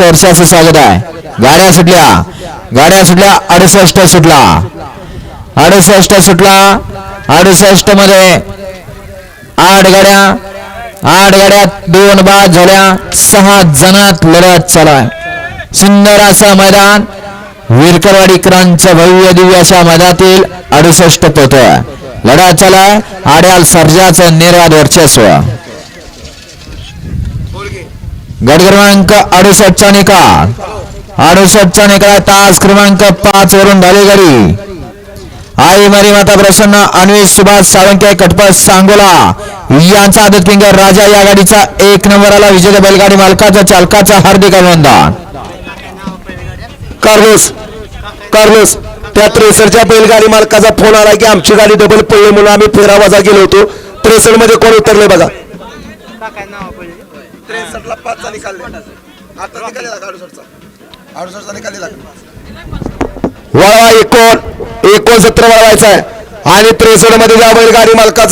वर्षाचं स्वागत आहे. गाड्या सुटल्या. गाड्या सुटल्या अडुसष्ट सुटला. अडुसष्ट सुटला. अडुसष्टमध्ये आठ गाड्या आठ गाड्या दोन बाद झाल्या. सहा जणात लढत चालाय सुंदर असं मैदान. विरकरवाडीकरांच्या भव्य दिव्य अशा मैदानातील अडुसष्ट पोत लढा चालाय आड्याल सर्जाचं निर्वाद वर्चस्व. गट क्रमांक अडुसष्टचा निकाल. अडुसष्टचा निकाल तास क्रमांक पाच वरून झाली गाडी आई मरी माता प्रसन्न अन्वेष सुभाष साळुंके कटपट सांगोला. यांचा आदत फिंगर राजा या गाडीचा एक नंबरला विजेता बैलगाडी मालकाचा चालकाचा हार्दिक अभिनंदन. कार्लोस कार्लोस त्या त्रेसरच्या बैलगाडी मालकाचा फोन आला की आमची गाडी डबल पडली म्हणून आम्ही फेरा वाजा गेलो होतो. त्रेसरमध्ये कोण उतरले बघा. त्रेसष्टला पाचचा निकाल आता निकालेला अडुसष्टचा. अडुसष्टचा निकालेला वळवा एकोण एकोण सत्र वळवायचा आहे. आणि त्रेसष्टमध्ये ज्या बैलगाडी मालकाचा